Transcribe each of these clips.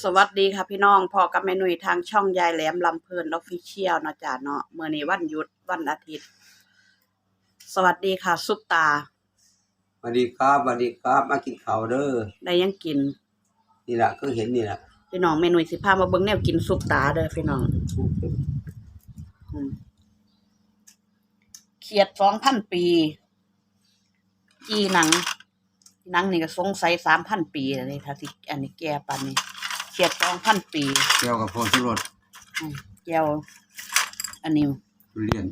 สวัสดีค่ะพี่น้องพอกับแม่นุยทางช่องยายแหลมลำเพลินออฟฟิเชียลเนาะจ้าเนาะเมื่อนี้วันหยุดวันอาทิตย์ สวัสดีค่ะ ซุปตาสวัสดีครับสวัสดีครับ มากินข้าวเด้อได้ยังกิน นี่แหละคือเห็นนี่แหละพี่น้องแม่นุยสิพามาเบิ่งแนวกินซุปตาเด้อพี่น้องอืมเขียดสองพันปีจีหนังหนังนี่ก็สงสัยสามพันปีแล้วนี่ถ้าสิอันนี้แก่ปานนี้ เขียดสองพันปีเกี่ยวกับโพธิรสอืมแก้วอันนี้ ทุเรียน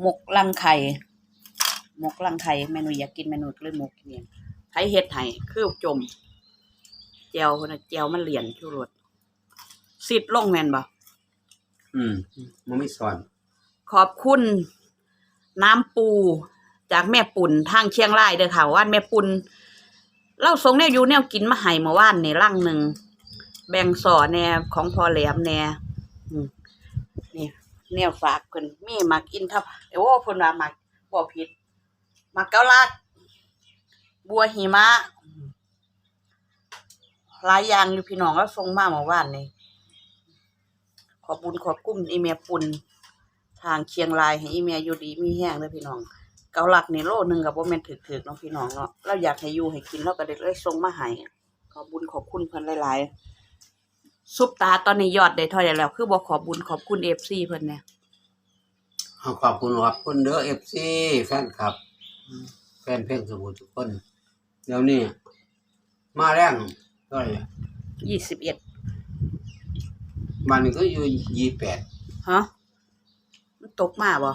หมกลังไข่หมกลังไข่เมนูอยากกินเมนูก็เลยหมกเนี่ยไทยเฮ็ดไห้คือจมแจวคนน่ะแจวมันเหรียญชูรสสิทธิ์ลงแม่นบ่อืมมันไม่สอนขอบคุณ น้ำปู จากแม่ปุ่นทางเชียงรายเด้อค่ะว่านแม่ปุ่นเล่าทรงแนวอยู่แนวกินมาให้เมื่อวานนี่ลังหนึ่ง แบ่งสอแน่ของพอแหลมแน่อืมนี่แนวฝากเพิ่นมีมากินทับโอ้เพิ่นว่ามาบ่ผิดมาเกาลัดบัวหิมะหลายอย่างอยู่พี่น้องแล้วส่งมาเมื่อวานนี่ขอบุญขอบกุ้มอีเมียปุ่นทางเชียงรายให้อีเมียอยู่ดีมีแห้งเลยพี่น้อง เกาหลักนี่โลหนึ่งกับว่าแม่นถึกๆเนาะพี่น้องเนาะเราอยากให้อยู่ให้กินเราก็ได้เลยส่งมาให้ขอบบุญขอบคุณเพิ่นหลายๆ ซุปตาตอนนี้ยอดได้เท่าไหร่แล้ว คือบ่ขอบบุญขอบคุณ FC เพิ่นเนี่ยเอาขอบคุณขอบคุณเด้อเอฟซีแฟนคลับ แฟนเพลงสมุทรทุกคน เดี๋ยวนี้มาแรงเท่าไหร่ยี่สิบเอ็ดมันก็อยู่ยี่แปดฮะมันตกมาบ่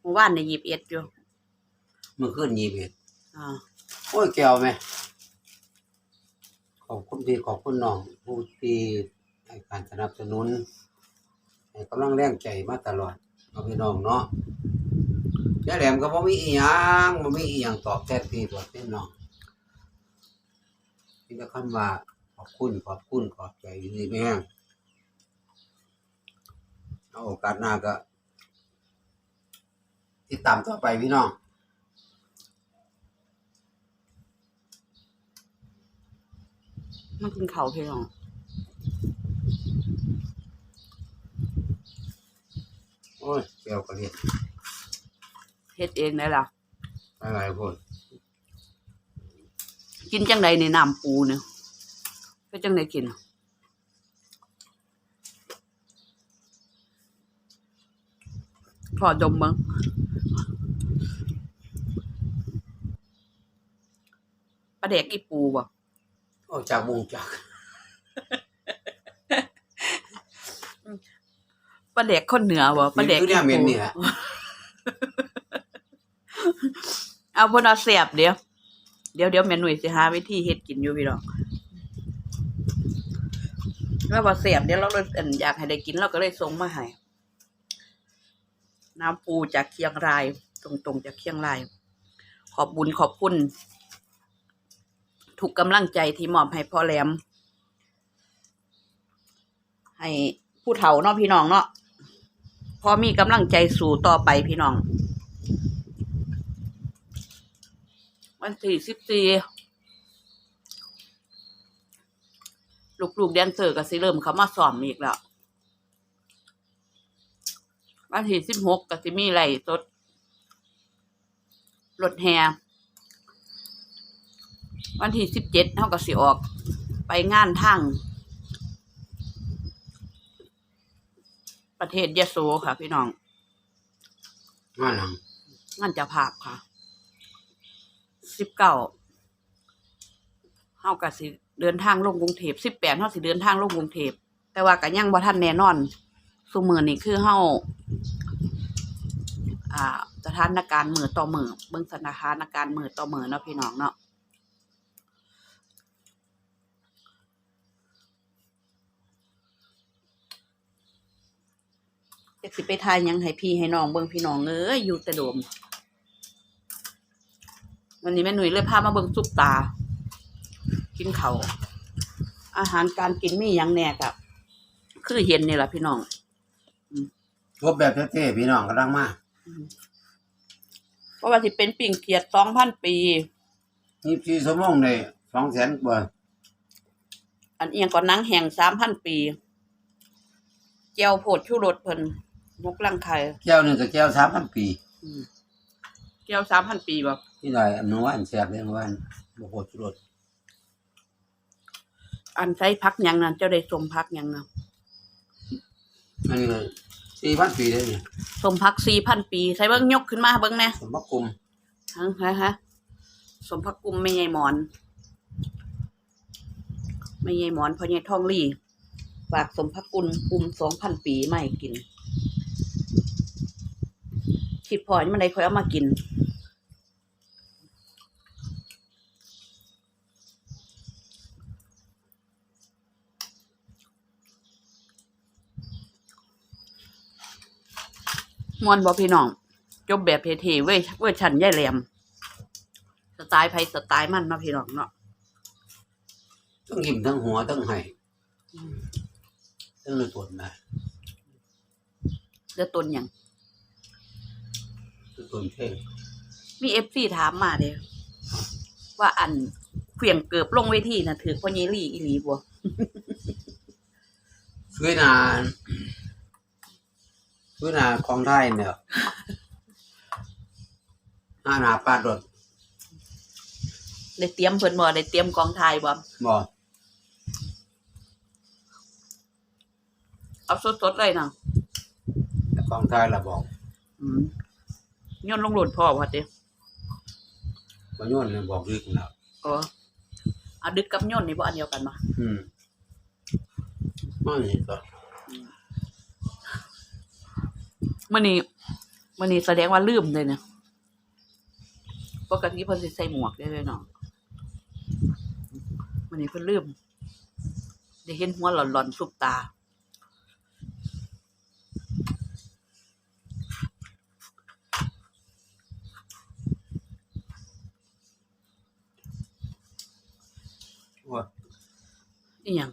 เมื่อวานในยี่สิบเอ็ดอยู่ เมื่อคืนยี่แปดอ่าโอ้ยแก้วไหม ขอบคุณพี่ขอบคุณน้องผู้ที่ให้การสนับสนุนให้กำลังแรงใจมาตลอดเอาพี่น้องเนาะยายแหลมก็บ่มีอีหยังบ่มีอีหยังตอบแทนพี่ตัวพี่น้องพี่จะคำว่าขอบคุณขอบคุณขอบใจดีแม่งเอาโอกาสหน้าก็ติดตามต่อไปพี่น้อง มันกินเขาวพี่น้องโอ้ยแก้วก็เรียนเฮ็ดเองได้ล่ะหลายๆคนกินจังใดในน้ำปูเนี่ยเป็นจังใดกินอะพอดมบ้างปลาแดกอีปูบ่ ออกจากวงจักรปลาแดกคนเหนือบ่ปลาแดกคืออีเนี่ยเหม็นปูนี่แหละเอาเพนเอาเสียบเดี๋ยว เดี๋ยวเดี๋ยวแม่หนุ่ยสิหาวิธีเฮ็ดกินอยู่พี่น้องแล้วพอเสียบเดี๋ยวเราเลยอั่นอยากให้ได้กินเราก็เลยส่งมาให้น้ำปูจากเชียงราย ตรงๆจากเชียงราย ขอบบุญขอบคุณ ทุกกำลังใจที่มอบให้พ่อแหลม ให้ผู้เฒ่าเนาะพี่น้องเนาะพอมีกำลังใจสู่ต่อไปพี่น้อง วันที่สิบสี่ลูกๆแดนเซอร์ก็สิเริ่มเขามาสอนอีกแล้ววันที่สิบหกก็สิมีไหลสดรถแฮ วันที่สิบเจ็ดเท่ากับสิออก ไปงานทางประเทศยะโสค่ะ พี่น้องมาหลังงานเจะภาพค่ะสิบเก้าเฮาก็สิเดินทางลงกรุงเทพสิบแปดเฮาสิเดินทางลงกรุงเทพแต่ว่าก็ยังบ่ทันแน่นอนซุมื้อนี้คือเฮาอ่าสถานการณ์มือต่อมือเบิ่งสถานการณ์มือต่อมือเนาะพี่น้องเนาะ จักสิไปทายหยังให้พี่ให้น้องเบิ่งพี่น้องเอ้ยอยู่แต่โดม วันนี้แม่หนุ่ยเลยพามาเบิ่งซุปตา กินเขาวอาหารการกินมีอย่างแน่กับคือเห็นนี่แหละพี่น้องรบแบบเท่ๆพี่น้องกำลังมาเพราะว่าที่เป็นปิ่งเกียรติสองพันปียี่สี่ชั่วโมงเลยสองแสนกว่าอันเอียงก่อนหนังแห่งสามพันปีเจียวโพดชูรสเพิ่น มกลังไข่แก้วหนึงก็แก้ว3,000ปีอืมเจียวสามพันปีบ่ที่ได้อันนู้นว่าอันแซ่บเรื่องว่าอันบ่โหดสุดอันใช้พักหยังนั่นเจ้าได้สมพักหยังนะอันนี้ก็4,000ปีเลยนี่สมพักสี่พันปีใส่เบิ้งยกขึ้นมาเบิ้งแหน่สมบักกุมฮะฮะฮะสมพักกุมไม่ใหญ่หมอนไม่ใหญ่หมอนเพราะใหญ่ทองลี่ฝากสมพักกุลกุมสองพันปีไม่กิน คิดพอนี่มันได้ค่อยเอามากิน มวนบอพี่น้อง จบแบบเท่ๆเว้ยเวอร์ชันย่ายแหลมสไตล์ไพสไตล์มันเนาะพี่น้องเนาะทั้งยิ้มทั้งหัวทั้งให้ทั้งในตัวนะเลือต้นหยัง ตัวเท่งมีเอฟซีถามมาเด้ว่าอันเขียงเกือบลงเวทีน่ะถือพ่อเยลี่อีหลีบ่สวยนานสวยนาของไทยเนี่ยหน้าหนาปาดรถได้เตรียมเพิ่นบ่ได้เตรียมกองถ่ายบ่บ่เอาสดๆเลยน่ะแต่ของไทยละบอกอืม ย้อนลงโหลดพ่อว่าติบ่โยนเลยบอกลึกแล้วอ๋อเอาดึกกับย้อนนี่บ่อันเดียวกันบ่อืมมานี่ก็มื้อนี้มื้อนี้แสดงว่าลืมเลยเนี่ยปกติเพิ่นสิใส่หมวกได้เลยเนาะมื้อนี้เพิ่นลืมได้เห็นหัวหลอนๆสุบตาว่า อีหยัง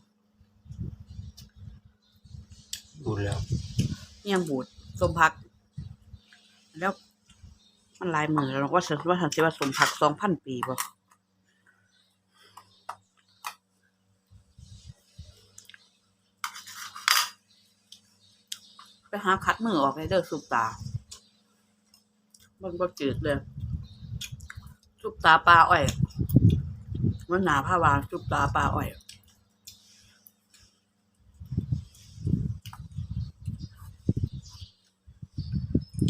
ดูแล้วอีหยังบูดสมพัก แล้วมันหลายมือแล้วว่าสิว่าสันสิว่าสมพักสองพันปีบ่ไปหาคัดมือออกให้เด้อสุปตามันก็จืดเลยสุปตาปลาอ้อยมันหนาผ้าวางสุปตาปลาอ้อย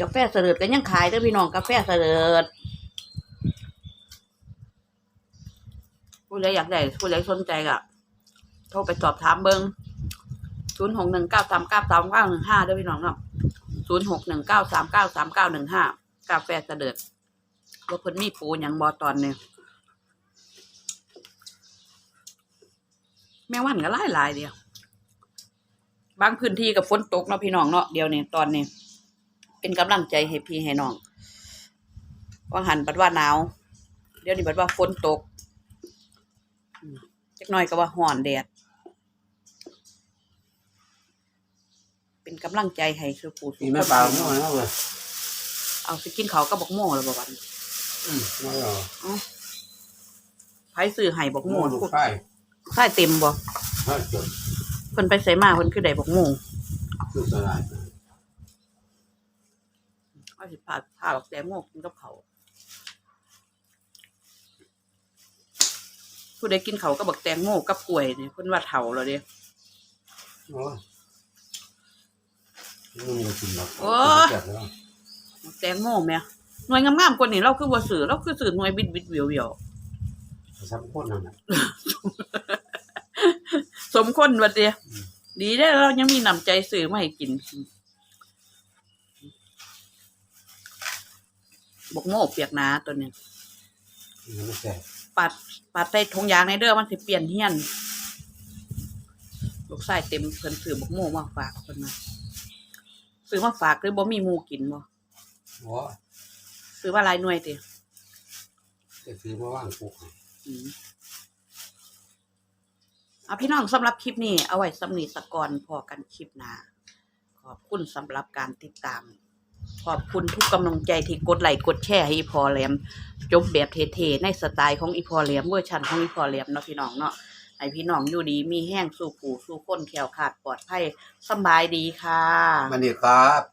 กาแฟเสลิดก็ยังขายเด้อพี่น้องกาแฟเสลิดผู้ใดอยากได้ผู้ใดสนใจก็โทรไปสอบถามเบิงศูนย์หกหนึ่งเก้าสามเก้าสามเก้าหนึ่งห้าเด้อพี่น้องเนาะศูนย์หกหนึ่งเก้าสามเก้าสามเก้าหนึ่งห้ากาแฟเสลิดว่าเพิ่นมีปูหยังบอตอนเนี่ยแม่วันก็หลายหลายๆเดียว บางพื้นที่กับฝนตกเนาะพี่น้องเนาะเดี๋ยวนี้ตอนนี้ เป็นกำลังใจให้พี่ให้น้องว่าหันบัดว่าหนาว เดี๋ยวนี้บัดว่าฝนตกอืมจักหน่อยก็ว่าห่อนแดด เป็นกำลังใจให้สุปูสุมีแม่ปลาเมื่อไหร่เว้ยเอาสิกินเขาวก็บอกโม่แล้วบ่วันอืมไม่หรอกไผซื้อให้บอกโม่โม่ลูกไข่ใส่เต็มบ่ถ้าจดเพิ่นไปใส่มาเพิ่นคือได้บอกโม่คือสลาย เอาสิพาพาบักแตงโม่กินกับเขาวผู้ใดกินเขาวก็บักแตงโม่กับกล้วยนี่เพิ่นว่าเฒ่าแล้วเด้โอ้ยนี่มันกินหรอกโอ้ยจัดแล้วแตงโมแม่หน่วยงามๆกว่านี้เราคือบ่ซื้อเราคือซื้อหน่วยบิดบิดๆเวียวเวียวสามคนนั่นน่ะๆสมคนว่าเดียดีได้อเรายังมีน้ำใจซื้อมาให้กิน บกโม่เปียกหนาตัวนี้มันไม่แซ่ปัดปัดใส่ถุงยางในเด้อมันสิเปลี่ยนเฮียนลูกชายเต็มเพิ่นซื้อบกโม่มาฝากเพิ่นมาซื้อมาฝากหรือบ่มีหมูกินบ่โอ้ยซื้อว่าหลายหน่วยติจะซื้อมาว่างปลูกให้อืมเอาพี่น้องสำหรับคลิปนี้เอาไว้สำนีสกอนพอกันคลิปหน้าขอบคุณสำหรับการติดตาม ขอบคุณทุกกำลังใจที่กดไลค์กดแชร์ให้อีพอแหลมจบแบบเท่ๆในสไตล์ของอีพอแหลมเวอร์ชันของอีพอแหลมเนาะพี่น้องเนาะไอพี่น้องอยู่ดีมีแห้งสู่ผูสู่คนแขวขาดปลอดภัยสำบายดีค่ะ มันดีครับ